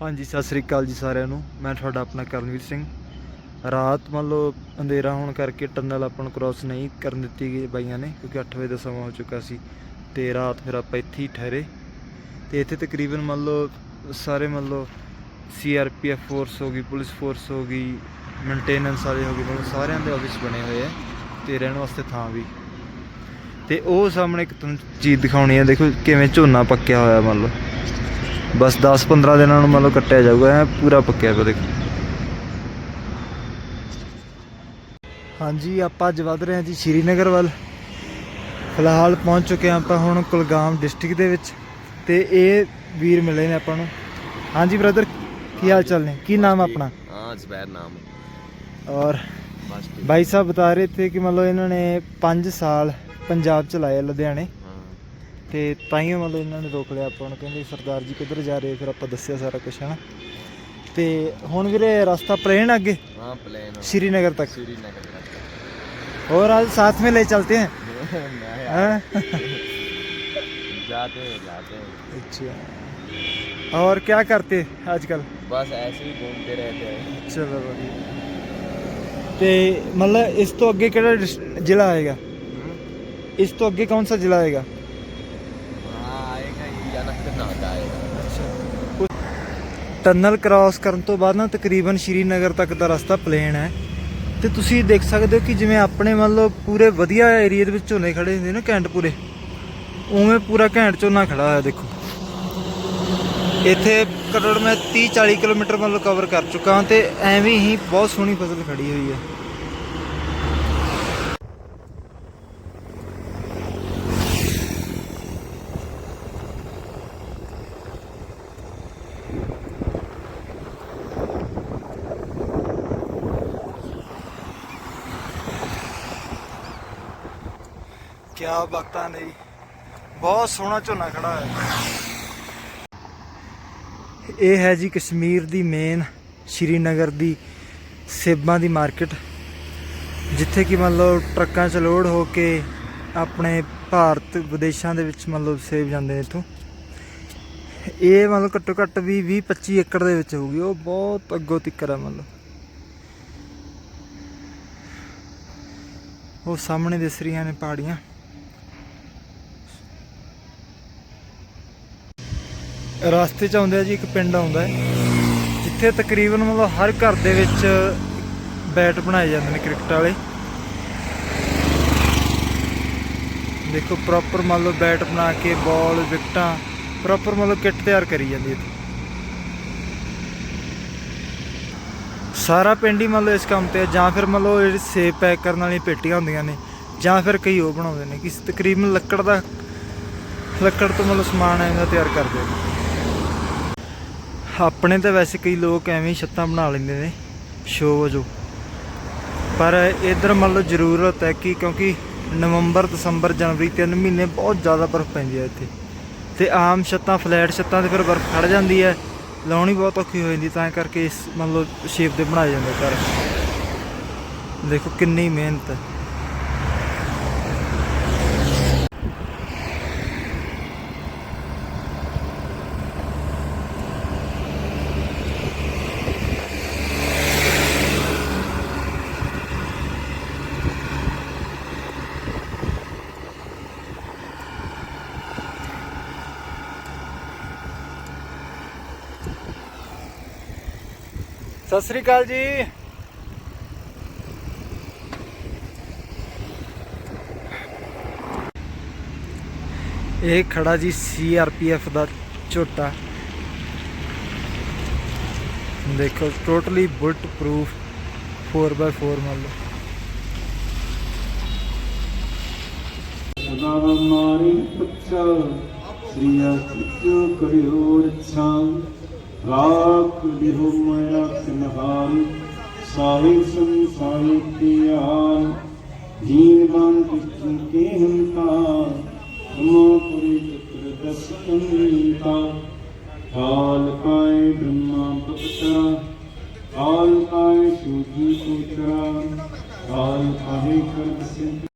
ਹਾਂਜੀ, ਸਤਿ ਸ੍ਰੀ ਅਕਾਲ ਜੀ ਸਾਰਿਆਂ ਨੂੰ। ਮੈਂ ਤੁਹਾਡਾ ਆਪਣਾ ਕਰਨਵੀਰ ਸਿੰਘ। ਰਾਤ ਮੰਨ ਲਓ ਅੰਧੇਰਾ ਹੋਣ ਕਰਕੇ ਟਨਲ ਆਪਾਂ ਨੂੰ ਕ੍ਰਾਸ ਨਹੀਂ ਕਰਨ ਦਿੱਤੀ ਗਈ ਬਾਈਆਂ ਨੇ, ਕਿਉਂਕਿ 8 ਵਜੇ ਦਾ ਸਮਾਂ ਹੋ ਚੁੱਕਾ ਸੀ ਤੇ ਰਾਤ ਫਿਰ ਆਪਾਂ ਇੱਥੇ ਹੀ ਠਹਿਰੇ। ਤੇ ਇੱਥੇ ਤਕਰੀਬਨ ਮੰਨ ਲਓ ਸਾਰੇ ਮੰਨ ਲਓ ਸੀਆਰਪੀਐਫ ਫੋਰਸ ਹੋ ਗਈ, ਪੁਲਿਸ ਫੋਰਸ ਹੋ ਗਈ ਮੇਨਟੇਨੈਂਸ ਵਾਲੇ ਹੋ ਗਏ, ਮਤਲਬ ਸਾਰਿਆਂ ਦੇ ਆਫਿਸ ਬਣੇ ਹੋਏ ਆ ਤੇ ਰਹਿਣ ਵਾਸਤੇ ਥਾਂ ਵੀ। ਤੇ ਉਹ ਸਾਹਮਣੇ ਇੱਕ ਤੁਹਾਨੂੰ ਚੀਜ਼ ਦਿਖਾਉਣੀ ਹੈ ਦੇਖੋ ਕਿਵੇਂ ਝੋਨਾ ਪੱਕਿਆ ਹੋਇਆ ਮੰਨ ਲਓ ਬਸ 10-15 ਦਿਨਾਂ ਨੂੰ ਮਤਲਬ ਕੱਟਿਆ ਜਾਊਗਾ ਐ ਪੂਰਾ ਪੱਕਿਆ ਪਿਆ ਦੇਖੋ। ਹਾਂਜੀ ਆਪਾਂ ਅੱਜ ਵਧ ਰਹੇ ਹਾਂ ਜੀ ਸ਼੍ਰੀਨਗਰ ਵੱਲ। ਫਿਲਹਾਲ ਪਹੁੰਚ ਚੁੱਕੇ ਹਾਂ ਆਪਾਂ ਹੁਣ ਕੁਲਗਾਮ ਡਿਸਟ੍ਰਿਕਟ ਦੇ ਵਿੱਚ ਤੇ ਇਹ ਵੀਰ ਮਿਲੇ ਨੇ ਆਪਾਂ ਨੂੰ। ਹਾਂਜੀ ਬ੍ਰਦਰ ਕੀ ਹਾਲ ਚਾਲ ਨੇ? ਕੀ ਨਾਮ ਆਪਣਾ? ਹਾਂ ਜ਼ਬੈਰ ਨਾਮ। ਔਰ ਭਾਈ ਸਾਹਿਬ ਬਤਾ ਰਹੇ ਥੇ ਕਿ ਮਤਲਬ ਇਹਨਾਂ ਨੇ 5 ਸਾਲ ਪੰਜਾਬ ਚ ਲਾਏ ਲੁਧਿਆਣੇ। हाँ ਤੇ ਤਾਈਓ ਮਤਲਬ ਇਹਨਾਂ ਨੇ ਰੋਕ ਲਿਆ ਆਪਾਂ ਨੂੰ ਕਹਿੰਦੇ ਸਰਦਾਰ ਜੀ ਕਿੱਧਰ ਜਾ ਰਹੇ ਫਿਰ ਆਪਾਂ ਦੱਸਿਆ ਸਾਰਾ ਕੁਝ ਹਨਾ ਤੇ ਹੁਣ ਵੀਰੇ ਰਸਤਾ ਪਲੇਨ ਅੱਗੇ हाँ प्लेन श्रीनगर तक श्रीनगर तक और आज साथ में ले चलते हैं मैं हाँ? जाते हैं जाते हैं अच्छा और क्या करते आजकल बस ऐसे ही घूमते रहते हैं ਚਲੋ ਵਧੀਆ ਤੇ ਮਤਲਬ ਇਸ ਤੋਂ ਅੱਗੇ ਕਿਹੜਾ ਡਿਸ- ਜ਼ਿਲ੍ਹਾ ਆਏਗਾ ਇਸ ਤੋਂ ਅੱਗੇ ਕੌਣ ਸਾ ਜ਼ਿਲ੍ਹਾ ਆਏਗਾ ਟਨਲ ਕ੍ਰਾਸ ਕਰਨ ਤੋਂ ਬਾਅਦ ਨਾ ਤਕਰੀਬਨ ਸ਼੍ਰੀਨਗਰ ਤੱਕ ਦਾ ਰਸਤਾ ਪਲੇਨ ਹੈ। ਤੇ ਤੁਸੀਂ ਦੇਖ ਸਕਦੇ ਹੋ ਕਿ ਜਿਵੇਂ ਆਪਣੇ ਮੰਨ ਲਓ ਪੂਰੇ ਵਧੀਆ ਏਰੀਆ ਦੇ ਵਿੱਚ ਝੋਨੇ ਖੜੇ ਹੁੰਦੇ ਨੇ ਘੈਂਟ ਪੂਰੇ, ਉਵੇਂ ਪੂਰਾ ਘੈਂਟ ਝੋਨਾ ਖੜਾ ਹੋਇਆ ਦੇਖੋ। ਇੱਥੇ ਕਰੋੜ ਮੈਂ 30 40 ਕਿਲੋਮੀਟਰ ਮੰਨ ਲਓ ਕਵਰ ਕਰ ਚੁੱਕਾ ਹਾਂ ਤੇ ਐਵੇਂ ਹੀ ਬਹੁਤ ਸੋਹਣੀ ਫਸਲ ਖੜੀ ਹੋਈ ਹੈ। ਕਿਆ ਬਾਤਾਂ ਨੇ ਬਹੁਤ ਸੋਹਣਾ ਝੋਨਾ ਖੜਾ ਹੈ ਇਹ ਹੈ ਜੀ ਕਸ਼ਮੀਰ ਦੀ ਮੇਨ ਸ਼੍ਰੀਨਗਰ ਦੀ ਸੇਬਾਂ ਦੀ ਮਾਰਕੀਟ ਜਿੱਥੇ ਕਿ ਮਤਲਬ ਟਰੱਕਾਂ 'ਚ ਲੋਡ ਹੋ ਕੇ ਆਪਣੇ ਭਾਰਤ, ਵਿਦੇਸ਼ਾਂ ਦੇ ਵਿੱਚ ਮਤਲਬ ਸੇਬ ਜਾਂਦੇ ਨੇ ਇੱਥੋਂ। ਇਹ ਮਤਲਬ ਘੱਟੋ ਘੱਟ ਵੀ 20 25 ਏਕੜ ਦੇ ਵਿੱਚ ਹੋਊਗੀ। ਉਹ ਬਹੁਤ ਅੱਗੋਂ ਤਿੱਕਰ ਹੈ ਮਤਲਬ ਉਹ ਸਾਹਮਣੇ ਦਿਸ ਰਹੀਆਂ ਨੇ ਪਹਾੜੀਆਂ। ਰਸਤੇ 'ਚ ਆਉਂਦੇ ਆ ਜੀ, ਇੱਕ ਪਿੰਡ ਆਉਂਦਾ ਹੈ, ਜਿੱਥੇ ਤਕਰੀਬਨ ਮਤਲਬ ਹਰ ਘਰ ਦੇ ਵਿੱਚ ਬੈਟ ਬਣਾਏ ਜਾਂਦੇ ਨੇ ਕ੍ਰਿਕਟ ਵਾਲੇ। ਦੇਖੋ ਪ੍ਰੋਪਰ ਮੰਨ ਲਓ ਬੈਟ ਬਣਾ ਕੇ ਬਾਲ ਵਿਕਟਾਂ ਪ੍ਰੋਪਰ ਮਤਲਬ ਕਿੱਟ ਤਿਆਰ ਕਰੀ ਜਾਂਦੀ ਹੈ ਸਾਰਾ ਪਿੰਡ ਹੀ ਮੰਨ ਲਓ ਇਸ ਕੰਮ ਤੇ ਜਾਂ ਫਿਰ ਮੰਨ ਲਓ ਜਿਹੜੀ ਸੇਬ ਪੈਕ ਕਰਨ ਵਾਲੀਆਂ ਪੇਟੀਆਂ ਹੁੰਦੀਆਂ ਨੇ, ਜਾਂ ਫਿਰ ਕਈ ਉਹ ਬਣਾਉਂਦੇ ਨੇ, ਕਿ ਤਕਰੀਬਨ ਲੱਕੜ ਦਾ, ਲੱਕੜ ਤੋਂ ਮਤਲਬ ਸਮਾਨ ਐਵੇਂ ਤਿਆਰ ਕਰਦੇ ਨੇ। ਆਪਣੇ ਤਾਂ ਵੈਸੇ ਕਈ ਲੋਕ ਐਵੇਂ ਹੀ ਛੱਤਾਂ ਬਣਾ ਲੈਂਦੇ ਨੇ ਸ਼ੋਅ ਵਜੋਂ। ਪਰ ਇਧਰ ਮੰਨ ਲਓ ਜ਼ਰੂਰਤ ਹੈ ਕਿ ਕਿਉਂਕਿ ਨਵੰਬਰ, ਦਸੰਬਰ, ਜਨਵਰੀ ਤਿੰਨ ਮਹੀਨੇ ਬਹੁਤ ਜ਼ਿਆਦਾ ਬਰਫ਼ ਪੈਂਦੀ ਹੈ ਇੱਥੇ। ਤੇ ਆਮ ਛੱਤਾਂ, ਫਲੈਟ ਛੱਤਾਂ ਤੇ ਫਿਰ ਬਰਫ਼ ਖੜ ਜਾਂਦੀ ਹੈ, ਲਾਉਣੀ ਬਹੁਤ ਔਖੀ ਹੋ ਜਾਂਦੀ, ਤਾਂ ਕਰਕੇ ਇਸ ਮੰਨ ਲਓ ਸ਼ੇਪ ਦੇ ਬਣਾਏ ਜਾਂਦੇ ਘਰ। ਦੇਖੋ ਕਿੰਨੀ ਮਿਹਨਤ ਹੈ। ਸਤਿ ਸ੍ਰੀ ਅਕਾਲ ਜੀ। ਇਹ ਖੜਾ ਜੀ ਸੀਆਰਪੀਐਫ ਦਾ ਝੋਟਾ। ਦੇਖੋ ਟੋਟਲੀ ਬੁਲਟ ਪ੍ਰੂਫ 4x4 ਮੰਨ ਲਓ ਸਦਾ ਮਾਰੀ ਪੱਛਾ ਸ੍ਰੀਆ ਸਿੱਧੂ ਕਰਿਓ ਰੱਛਾ ਰਾਖ ਲਿਹੁ ਮੈਂ ਅਖਨਹਾਰ ਸਾਹਿਬ ਸੰਸਾਰ ਕੀਆਨ ਜੀਨ ਕਿਛੁ ਕੇ ਹੰਤਾ ਨਮੋ ਪੁਰੀ ਚਤੁਰ ਦਸ ਕੰਤਾ ਕਾਲ ਕਾਇ ਬ੍ਰਹਮਾ ਪਵਿੱਤਰਾ ਕਾਲ ਕਾਇ ਸੂਜੀ ਪੁੱਤਰਾ ਕਾਲ ਕਾਹੇ ਕਰਤ ਸਿੱਧ